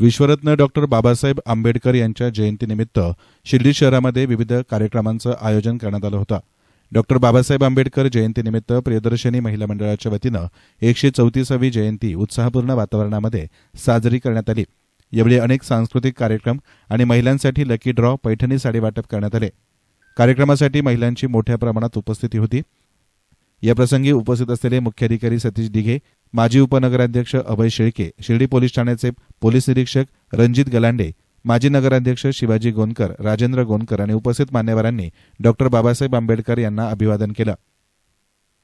विश्वरत्न doctor Babasaheb Ambedkar यांच्या जयंतीनिमित्त शिर्डी शहरामध्ये विविध कार्यक्रमांचं आयोजन करण्यात आलं होतं. डॉक्टर बाबासाहेब आंबेडकर जयंतीनिमित्त प्रियदर्शनी महिला मंडळाच्या वतीनं एकशे चौतीसावी जयंती उत्साहपूर्ण वातावरणामध्ये साजरी करण्यात आली. यावेळी अनेक सांस्कृतिक कार्यक्रम आणि महिलांसाठी लकी ड्रॉ पैठणी साडी वाटप करण्यात आले. कार्यक्रमासाठी महिलांची मोठ्या प्रमाणात उपस्थिती होती. या प्रसंगी उपस्थित असलेले मुख्याधिकारी सतीश दिघे माजी उपनगराध्यक्ष अभय शेळके शिर्डी पोलीस ठाण्याचे पोलीस निरीक्षक रणजित गलांडे माजी नगराध्यक्ष शिवाजी गोनकर राजेंद्र गोनकर आणि उपस्थित मान्यवरांनी डॉक्टर बाबासाहेब आंबेडकर यांना अभिवादन केलं.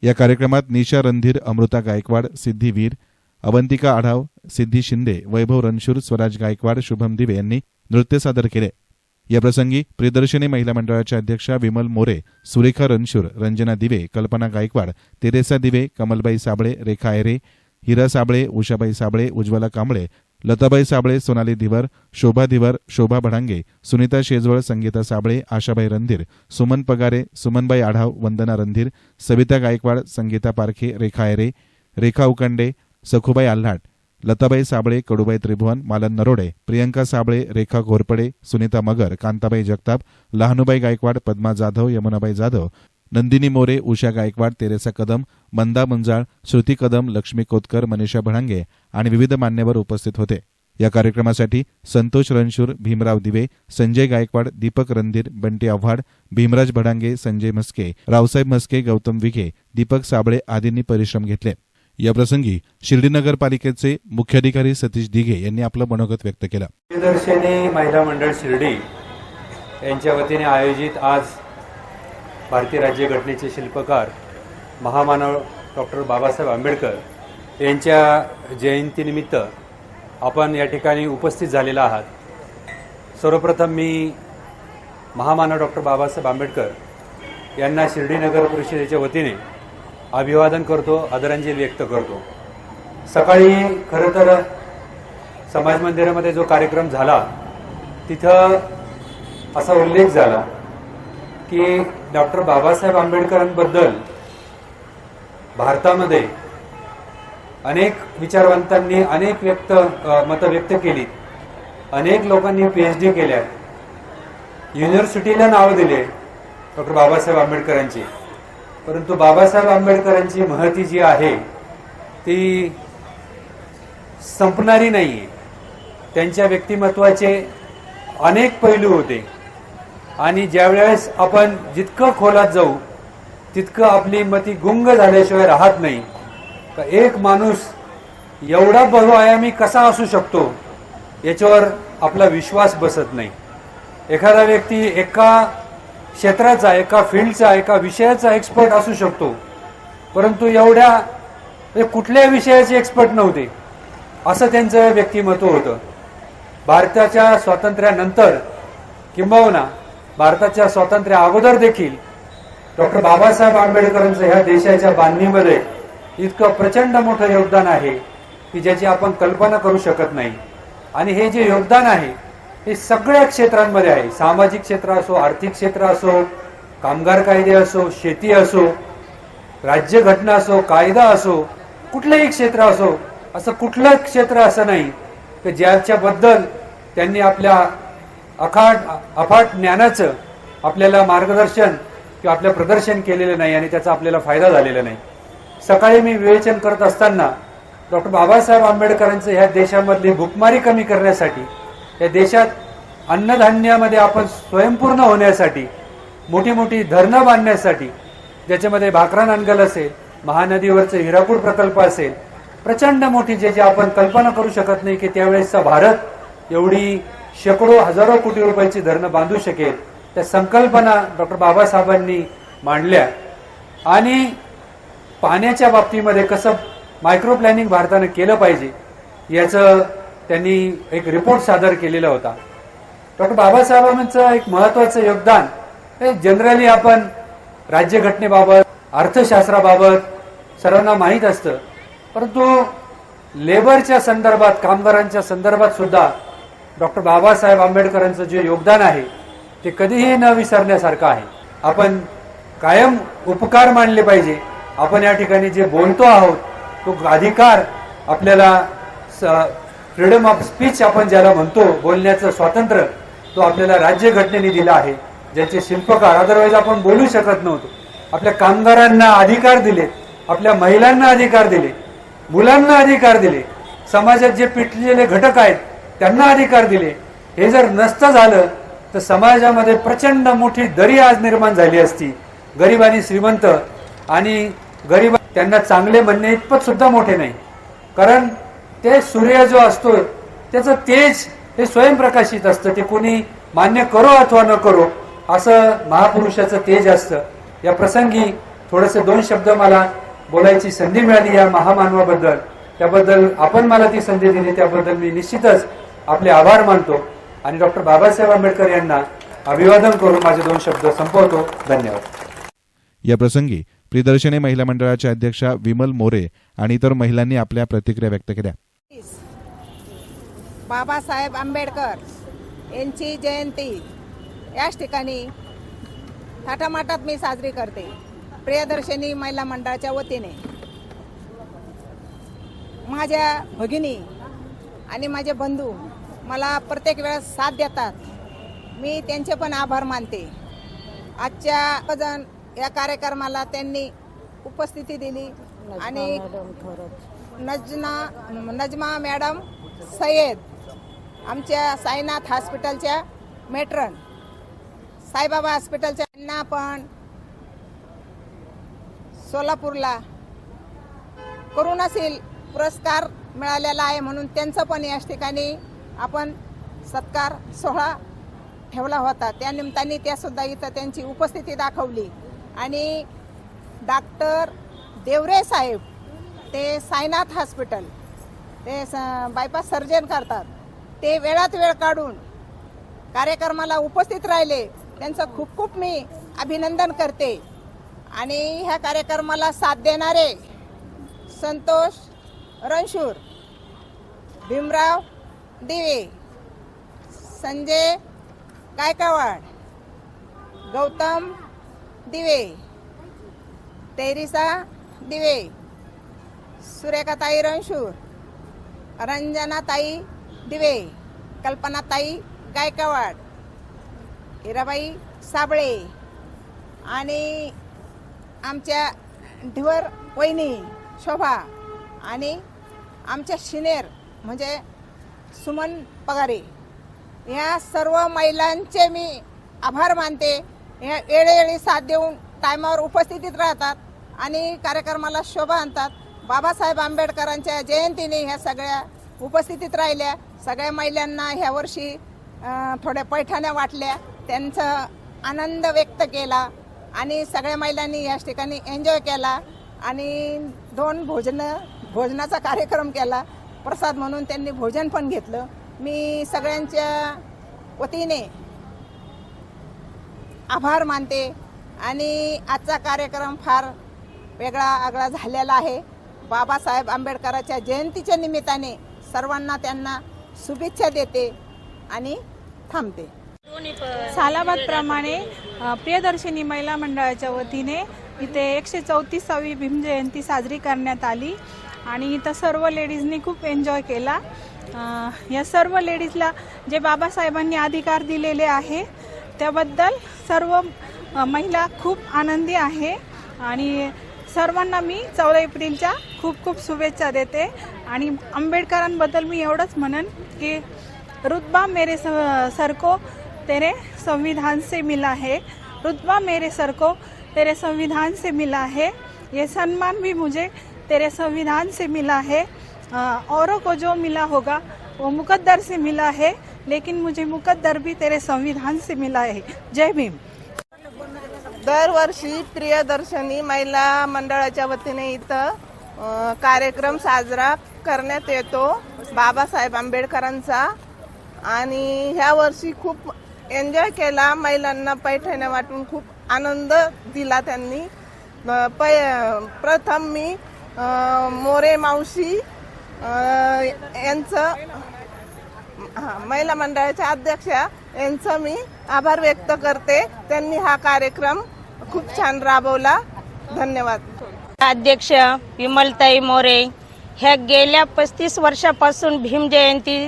या कार्यक्रमात निशा रणधीर अमृता गायकवाड सिद्धी वीर अवंतिका आढाव सिद्धी शिंदे वैभव रणशूर स्वराज गायकवाड शुभम दिवे यांनी नृत्य सादर केले. याप्रसंगी प्रियदर्शनी महिला मंडळाच्या अध्यक्षा विमल मोरे सुरेखा रणशूर रंजना दिवे कल्पना गायकवाड तेरेसा दिवे कमलबाई साबळे रेखा ऐरे हिरा साबळे उषाबाई साबळे उज्ज्वला कांबळे लताबाई साबळे सोनाली धिवर शोभा धिवर शोभा भडांगे सुनीता शेजवळ संगीता साबळे आशाबाई रणधीर सुमन पगारे सुमनबाई आढाव वंदना रणधीर सविता गायकवाड संगीता पारखे रेखा ऐरे रेखा उकंडे सखुबाई आल्हाट लताबाई साबळे कडुबाई त्रिभुवन मालन नरोडे प्रियंका साबळे रेखा घोरपडे सुनीता मगर कांताबाई जगताप लहानुबाई गायकवाड पद्मा जाधव यमुनाबाई जाधव नंदिनी मोरे उषा गायकवाड तेरेसा कदम मंदा मुंजाळ श्रुती कदम लक्ष्मी कोतकर मनीषा भडांगे आणि विविध मान्यवर उपस्थित होते. या कार्यक्रमासाठी संतोष रणशूर भीमराव दिवे संजय गायकवाड दीपक रणधीर बंटी आव्हाड भीमराज भडांगे संजय म्हस्के रावसाहेब म्हस्के गौतम विखे दीपक साबळे आदींनी परिश्रम घेतले. याप्रसंगी शिर्डी नगरपालिकेचे मुख्याधिकारी सतीश दिघे यांनी आपलं मनोगत व्यक्त केलं. प्रियदर्शनी महिला मंडळ शिर्डी यांच्या वतीने आयोजित आज भारतीय राज्यघटनेचे शिल्पकार महामानव डॉक्टर बाबासाहेब आंबेडकर यांच्या जयंतीनिमित्त आपण या ठिकाणी उपस्थित झालेला आहात. सर्वप्रथम मी महामानव डॉक्टर बाबासाहेब आंबेडकर यांना शिर्डी नगर परिषदेच्या वतीने अभिवादन करतो आदरांजली व्यक्त करतो. सकाळी खरं तर समाज मंदिरामध्ये जो कार्यक्रम झाला तिथं असा उल्लेख झाला की डॉक्टर बाबासाहेब आंबेडकरांबद्दल भारतामध्ये अनेक विचारवंतांनी अनेक व्यक्त मतं व्यक्त केली अनेक लोकांनी पी एच डी केल्या युनिव्हर्सिटीला नाव दिले डॉक्टर बाबासाहेब आंबेडकरांची. परंतु बाबासाहेब आंबेडकरांची महती जी आहे ती संपणारी नाहीये. त्यांच्या व्यक्तिमत्वाचे अनेक पैलू होते. आणि ज्यावेळेस आपण जितकं खोलात जाऊ तितकं आपली मती गुंग झाल्याशिवाय राहत नाही. का एक माणूस एवढा बहुआयामी कसा असू शकतो याच्यावर आपला विश्वास बसत नाही. एखादा व्यक्ती एका क्षेत्राचा एका फील्डचा एका विषयाचा एक्सपर्ट असू शकतो. परंतु एवढ्या म्हणजे कुठल्या विषयाचे एक्सपर्ट नव्हते. असं त्यांचं व्यक्तिमत्व होतं. भारताच्या स्वातंत्र्यानंतर किंबहुना भारताच्या स्वातंत्र्या अगोदर देखील डॉक्टर बाबासाहेब आंबेडकरांचं ह्या देशाच्या बांधणीमध्ये इतकं प्रचंड मोठं योगदान आहे की ज्याची आपण कल्पना करू शकत नाही. आणि हे जे योगदान आहे हे सगळ्या क्षेत्रांमध्ये आहे. सामाजिक क्षेत्र असो आर्थिक क्षेत्र असो कामगार कायदे असो शेती असो राज्यघटना असो कायदा असो कुठलंही क्षेत्र असो असं कुठलं क्षेत्र असं नाही की ज्याच्याबद्दल त्यांनी आपल्या अखाट अफाट ज्ञानाचं आपल्याला मार्गदर्शन किंवा आपलं प्रदर्शन केलेलं नाही आणि त्याचा आपल्याला फायदा झालेला नाही. सकाळी मी विवेचन करत असताना डॉक्टर बाबासाहेब आंबेडकरांचं ह्या देशामधली भुकमारी कमी करण्यासाठी या देशात अन्नधान्यामध्ये आपण स्वयंपूर्ण होण्यासाठी मोठी मोठी धरणं बांधण्यासाठी ज्याच्यामध्ये भाकरा नांदगल असेल महानदीवरचं हिरापूर प्रकल्प असेल प्रचंड मोठी जे जे आपण कल्पना करू शकत नाही की त्यावेळेसचा भारत एवढी शेकडो हजारो कोटी रुपयाची धरणं बांधू शकेल त्या संकल्पना डॉक्टर बाबासाहेबांनी मांडल्या. आणि पाण्याच्या बाबतीमध्ये कसं मायक्रो प्लॅनिंग भारतानं केलं पाहिजे याचं त्यांनी एक रिपोर्ट सादर केलेला होता. डॉक्टर बाबासाहेबांचं एक महत्वाचं योगदान हे जनरली आपण राज्यघटनेबाबत अर्थशास्त्राबाबत सर्वांना माहीत असतं. परंतु लेबरच्या संदर्भात कामगारांच्या संदर्भात सुद्धा डॉक्टर बाबासाहेब आंबेडकरांचं जे योगदान आहे ते कधीही न विसरण्यासारखं आहे. आपण कायम उपकार मानले पाहिजे. आपण या ठिकाणी जे बोलतो आहोत तो अधिकार आपल्याला स- फ्रीडम ऑफ स्पीच आपण ज्याला म्हणतो बोलण्याचं स्वातंत्र्य तो आपल्याला राज्यघटनेने दिला आहे. ज्याचे शिल्पकार अदरवाईज आपण बोलू शकत नव्हतो. आपल्या कामगारांना अधिकार दिले आपल्या महिलांना अधिकार दिले मुलांना अधिकार दिले समाजात जे पिटलेले घटक आहेत त्यांना अधिकार दिले. हे जर नसतं झालं तर समाजामध्ये प्रचंड मोठी दरी आज निर्माण झाली असती. गरीब आणि श्रीमंत आणि गरीब त्यांना चांगले म्हणणे इतपत सुद्धा मोठे नाही. कारण ते सूर्य जो असतोय त्याचं तेज हे स्वयंप्रकाशित असतं. ते कोणी मान्य करो अथवा न करो असं महापुरुषाचं तेज असतं. या प्रसंगी थोडेसे दोन शब्द मला बोलायची संधी मिळाली या महामानवाबद्दल. त्याबद्दल आपण मला ती संधी दिली त्याबद्दल मी निश्चितच आपले आभार मानतो. आणि डॉक्टर बाबासाहेब आंबेडकर यांना अभिवादन करून माझे दोन शब्द संपवतो. धन्यवाद. या प्रसंगी प्रियदर्शनी महिला मंडळाच्या अध्यक्षा विमल मोरे आणि इतर महिलांनी आपल्या प्रतिक्रिया व्यक्त केल्या. बाबासाहेब आंबेडकर यांची जयंती याच ठिकाणी थाटामाटात मी साजरी करते. प्रियदर्शनी महिला मंडळाच्या वतीने. माझ्या भगिनी आणि माझे बंधू मला प्रत्येक वेळेस साथ देतात. मी त्यांचे पण आभार मानते. आजच्या जण या कार्यक्रमाला त्यांनी उपस्थिती दिली आणि नजना नजमा मॅडम सय्यद आमच्या साईनाथ हॉस्पिटलच्या मेट्रन साईबाबा हॉस्पिटलच्या यांना पण सोलापूरला करुणाशील पुरस्कार मिळालेला आहे म्हणून त्यांचं पण याच ठिकाणी आपण सत्कार सोहळा ठेवला होता. त्यानिमित्ताने त्यासुद्धा इथं त्यांची उपस्थिती दाखवली. आणि डॉक्टर देवरे साहेब ते साईनाथ हॉस्पिटल ते स- बायपास सर्जन करतात. ते वेळात वेळ काढून कार्यक्रमाला उपस्थित राहिले. त्यांचं खूप खूप मी अभिनंदन करते. आणि ह्या कार्यक्रमाला साथ देणारे संतोष रणशूर भीमराव दिवे संजय गायकवाड गौतम दिवे तेरिसा दिवे सुरेखाताई रणशूर रंजनाताई दिवे कल्पनाताई गायकवाड हिराबाई साबळे आणि आमच्या ढिवर वहिनी शोभा आणि आमच्या शिनेर म्हणजे सुमन पगारे. या सर्व महिलांचे मी आभार मानते. या वेळोवेळी साथ देऊन टायमावर उपस्थितीत राहतात आणि कार्यक्रमाला शोभा आणतात. बाबासाहेब आंबेडकरांच्या जयंतीने ह्या सगळ्या उपस्थितीत राहिल्या. सगळ्या महिलांना ह्या वर्षी थोड्या पैठण्या वाटल्या. त्यांचा आनंद व्यक्त केला आणि सगळ्या महिलांनी याच ठिकाणी एन्जॉय केला आणि दोन भोजन भोजनाचा कार्यक्रम केला. प्रसाद म्हणून त्यांनी भोजन पण घेतलं. मी सगळ्यांच्या वतीने आभार मानते आणि आजचा कार्यक्रम फार वेगळा आगळा झालेला आहे. बाबासाहेब आंबेडकराच्या जयंतीच्या निमित्ताने सर्वांना त्यांना शुभेच्छा देते आणि थांबते. सालाबाद प्रमाणे प्रियदर्शिनी महिला मंडळाच्या वतीने इथे एकशे चौतीसावी भीम जयंती साजरी करण्यात आली आणि इथं सर्व लेडीजनी खूप एन्जॉय केला. या सर्व लेडीजला जे बाबासाहेबांनी अधिकार दिलेले आहे त्याबद्दल सर्व महिला खूप आनंदी आहे आणि सर्वांना मी चौदा एप्रिलच्या खूप खूप शुभेच्छा देते. आणि आंबेडकरांबद्दल मी एवढंच म्हणन की रुतबा मेरे स- तेरे संविधान से मिला है. रुतबा मेरे सरको तेरे संविधान से मिला है. ये सम्मान भी मुझे तेरे संविधान से मिला है. औरों को जो मिला होगा वो मुकद्दर से मिला है लेकिन मुझे मुकद्दर भी तेरे संविधान से मिला है. जय भीम. दरवर्षी प्रियदर्शनी महिला मंडळाच्या वतीने इथं अ, कार्यक्रम साजरा करण्यात येतो बाबासाहेब आंबेडकरांचा. आणि ह्या वर्षी खूप एन्जॉय केला महिलांना पैठण्या वाटून खूप आनंद दिला त्यांनी. अ, पै प्रथम मी अ, मोरे मावशी अ, यांचं हा, महिला मंडळाच्या अध्यक्षा यांचं मी आभार व्यक्त करते. त्यांनी हा कार्यक्रम खूप छान राबवला. धन्यवाद. अध्यक्ष विमलताई मोरे ह्या गेल्या पस्तीस वर्षापासून भीम जयंती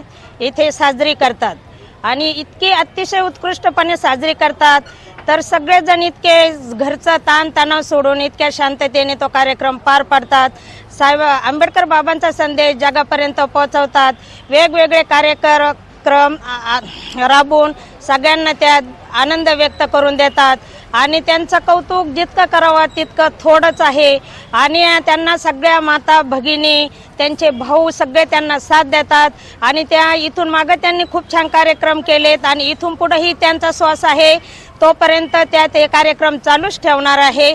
इथे साजरी करतात. आणि इतकी अतिशय उत्कृष्टपणे साजरी करतात. तर सगळेजण इतके घरचा ताण तणाव सोडून इतक्या शांततेने तो कार्यक्रम पार पाडतात. साहेब आंबेडकर बाबांचा संदेश जगापर्यंत पोहोचवतात. वेगवेगळे कार्यक्रम राबवून सगळ्यांना त्यात आनंद व्यक्त करून देतात. आणि त्यांचं कौतुक जितकं करावं तितकं थोडंच आहे. आणि त्यांना सगळ्या माता भगिनी त्यांचे भाऊ सगळे त्यांना साथ देतात. आणि त्या इथून मागं त्यांनी खूप छान कार्यक्रम केलेत आणि इथून पुढेही त्यांचा श्वास आहे. तोपर्यंत त्या ते कार्यक्रम चालूच ठेवणार आहे.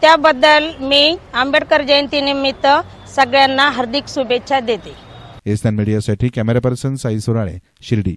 त्याबद्दल मी आंबेडकर जयंतीनिमित्त सगळ्यांना हार्दिक शुभेच्छा देते. एसएन मीडियासाठी कॅमेरा पर्सन साई सुराळे शिर्डी.